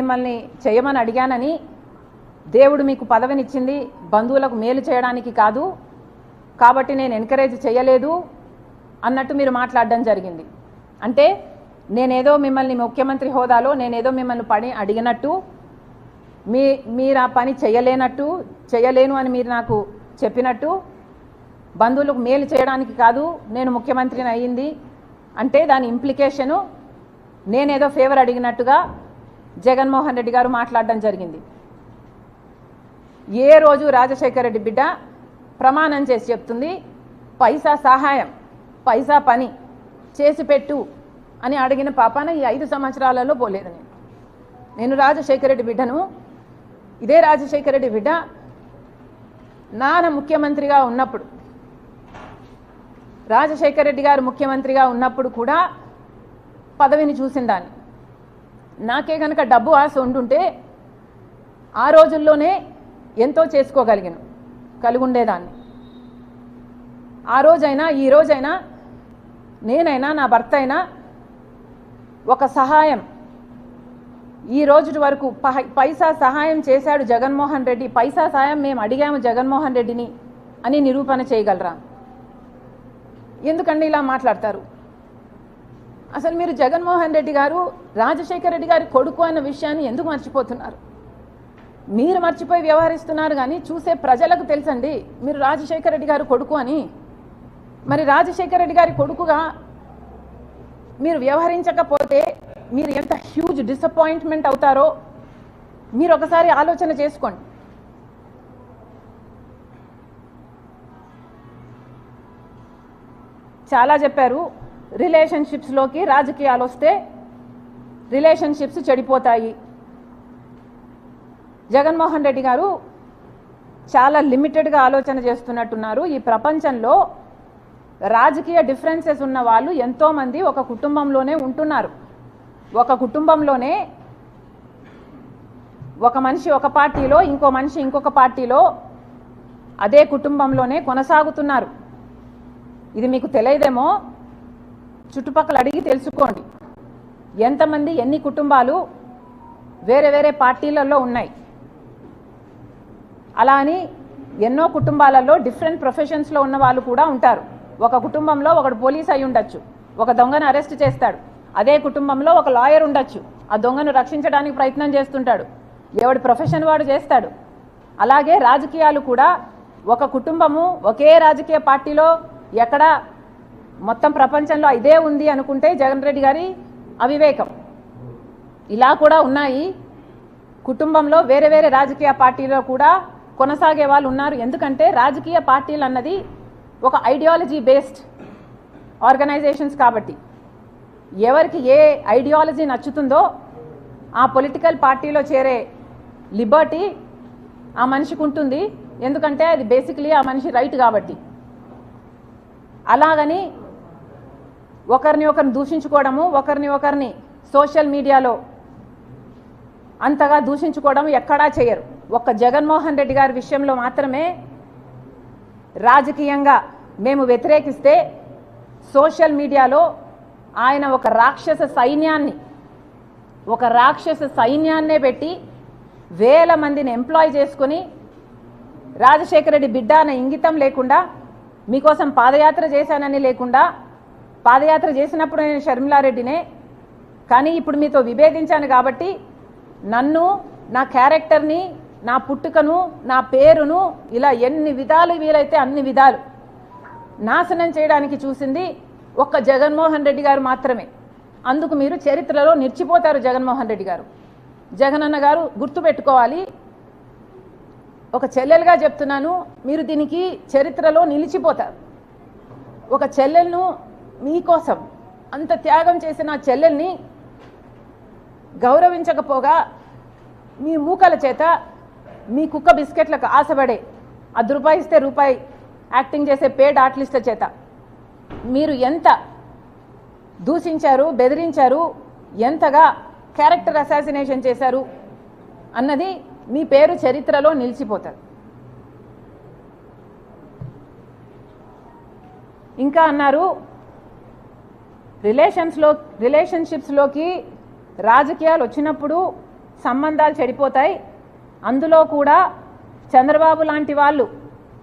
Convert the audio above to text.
మిమ్మల్ని చేయమని అడిగానని దేవుడు మీకు పదవినిచ్చింది బంధువులకు మేలు చేయడానికి కాదు కాబట్టి నేను ఎంకరేజ్ చేయలేదు అన్నట్టు మీరు మాట్లాడడం జరిగింది. అంటే నేనేదో మిమ్మల్ని ముఖ్యమంత్రి హోదాలో నేనేదో మిమ్మల్ని పని అడిగినట్టు మీ మీరు ఆ పని చేయలేనట్టు చేయలేను అని మీరు నాకు చెప్పినట్టు బంధువులకు మేలు చేయడానికి కాదు నేను ముఖ్యమంత్రిని అయ్యింది అంటే దాని ఇంప్లికేషను నేనేదో ఫేవర్ అడిగినట్టుగా జగన్మోహన్ రెడ్డి గారు మాట్లాడడం జరిగింది. ఏ రోజు రాజశేఖర రెడ్డి బిడ్డ ప్రమాణం చేసి చెప్తుంది పైసా సహాయం పైసా పని చేసి పెట్టు అని అడిగిన పాపాన ఈ ఐదు సంవత్సరాలలో పోలేదు నేను. నేను రాజశేఖర రెడ్డి బిడ్డను ఇదే రాజశేఖర రెడ్డి బిడ్డ నాన్న ముఖ్యమంత్రిగా ఉన్నప్పుడు రాజశేఖర రెడ్డి గారు ముఖ్యమంత్రిగా ఉన్నప్పుడు కూడా పదవిని చూసిందాన్ని. నాకే కనుక డబ్బు ఆశ ఉండుంటే ఆ రోజుల్లోనే ఎంతో చేసుకోగలిగాను కలిగి ఉండేదాన్ని ఆ రోజైనా ఈ రోజైనా నేనైనా నా భర్త అయినా ఒక సహాయం ఈ రోజు వరకు పహ- పైసా సహాయం చేశాడు జగన్మోహన్ రెడ్డి పైసా సహాయం మేము అడిగాము జగన్మోహన్ రెడ్డిని అని నిరూపణ చేయగలరా? ఎందుకండి ఇలా మాట్లాడతారు? అసలు మీరు జగన్మోహన్ రెడ్డి గారు రాజశేఖర రెడ్డి గారి కొడుకు అన్న విషయాన్ని ఎందుకు మర్చిపోతున్నారు? మీరు మర్చిపోయి వ్యవహరిస్తున్నారు కానీ చూసే ప్రజలకు తెలుసండి మీరు రాజశేఖర రెడ్డి గారు కొడుకు అని. మరి రాజశేఖర రెడ్డి గారి కొడుకుగా మీరు వ్యవహరించకపోతే మీరు ఎంత హ్యూజ్ డిసప్పాయింట్మెంట్ అవుతారో మీరు ఒకసారి ఆలోచన చేసుకోండి. చాలా చెప్పారు రిలేషన్షిప్స్లోకి రాజకీయాలు వస్తే రిలేషన్షిప్స్ చెడిపోతాయి. జగన్మోహన్ రెడ్డి గారు చాలా లిమిటెడ్గా ఆలోచన చేస్తున్నట్టున్నారు. ఈ ప్రపంచంలో రాజకీయ డిఫరెన్సెస్ ఉన్న వాళ్ళు ఎంతోమంది ఒక కుటుంబంలోనే ఉంటున్నారు. ఒక కుటుంబంలోనే ఒక మనిషి ఒక పార్టీలో ఇంకో మనిషి ఇంకొక పార్టీలో అదే కుటుంబంలోనే కొనసాగుతున్నారు. ఇది మీకు తెలియదేమో? చుట్టుపక్కల అడిగి తెలుసుకోండి. ఎంతమంది ఎన్ని కుటుంబాలు వేరే వేరే పార్టీలలో ఉన్నాయి. అలా అని ఎన్నో కుటుంబాలలో డిఫరెంట్ ప్రొఫెషన్స్లో ఉన్న వాళ్ళు కూడా ఉంటారు. ఒక కుటుంబంలో ఒకడు పోలీస్ అయి ఉండొచ్చు ఒక దొంగను అరెస్ట్ చేస్తాడు. అదే కుటుంబంలో ఒక లాయర్ ఉండొచ్చు ఆ దొంగను రక్షించడానికి ప్రయత్నం చేస్తుంటాడు. ఎవడి ప్రొఫెషన్ వాడు చేస్తాడు. అలాగే రాజకీయాలు కూడా ఒక కుటుంబము ఒకే రాజకీయ పార్టీలో ఎక్కడ మొత్తం ప్రపంచంలో ఇదే ఉంది అనుకుంటే జగన్ రెడ్డి గారి అవివేకం. ఇలా కూడా ఉన్నాయి. కుటుంబంలో వేరే వేరే రాజకీయ పార్టీలో కూడా కొనసాగే వాళ్ళు ఉన్నారు. ఎందుకంటే రాజకీయ పార్టీలు అన్నది ఒక ఐడియాలజీ బేస్డ్ ఆర్గనైజేషన్స్ కాబట్టి. ఎవరికి ఏ ఐడియాలజీ నచ్చుతుందో ఆ పొలిటికల్ పార్టీలో చేరే లిబర్టీ ఆ మనిషికి ఉంటుంది. ఎందుకంటే అది బేసిక్లీ ఆ మనిషి రైట్ కాబట్టి. అలాగని ఒకరిని ఒకరిని దూషించుకోవడము ఒకరిని ఒకరిని సోషల్ మీడియాలో అంతగా దూషించుకోవడం ఎక్కడా చేయరు. ఒక్క జగన్మోహన్ రెడ్డి గారి విషయంలో మాత్రమే రాజకీయంగా మేము వ్యతిరేకిస్తే సోషల్ మీడియాలో ఆయన ఒక రాక్షస సైన్యాన్ని ఒక రాక్షస సైన్యాన్నే పెట్టి వేల మందిని ఎంప్లాయ్ చేసుకుని రాజశేఖర రెడ్డి బిడ్డ అనే ఇంగితం లేకుండా మీకోసం పాదయాత్ర చేశానని లేకుండా పాదయాత్ర చేసినప్పుడు నేను షర్మిలారెడ్డినే కానీ ఇప్పుడు మీతో విభేదించాను కాబట్టి నన్ను నా క్యారెక్టర్ని నా పుట్టుకను నా పేరును ఇలా ఎన్ని విధాలు వీలైతే అన్ని విధాలు నాశనం చేయడానికి చూసింది ఒక్క జగన్మోహన్ రెడ్డి గారు మాత్రమే. అందుకు మీరు చరిత్రలో నిలిచిపోతారు జగన్మోహన్ రెడ్డి గారు. జగనన్న గారు గుర్తుపెట్టుకోవాలి ఒక చెల్లెలుగా చెప్తున్నాను మీరు దీనికి చరిత్రలో నిలిచిపోతారు. ఒక చెల్లెలను మీకోసం అంత త్యాగం చేసిన చెల్లెల్ని గౌరవించకపోగా మీ మూకల చేత మీ కుక్క బిస్కెట్లకు ఆశపడే అది రూపాయి ఇస్తే రూపాయి యాక్టింగ్ చేసే పేడ్ ఆర్టిస్ట్ల చేత మీరు ఎంత దూషించారు బెదిరించారు ఎంతగా క్యారెక్టర్ అసాసినేషన్ చేశారు అన్నది మీ పేరు చరిత్రలో నిలిచిపోతుంది ఇంకా అన్నారు రిలేషన్స్లో రిలేషన్షిప్స్లోకి రాజకీయాలు వచ్చినప్పుడు సంబంధాలు చెడిపోతాయి. అందులో కూడా చంద్రబాబు లాంటి వాళ్ళు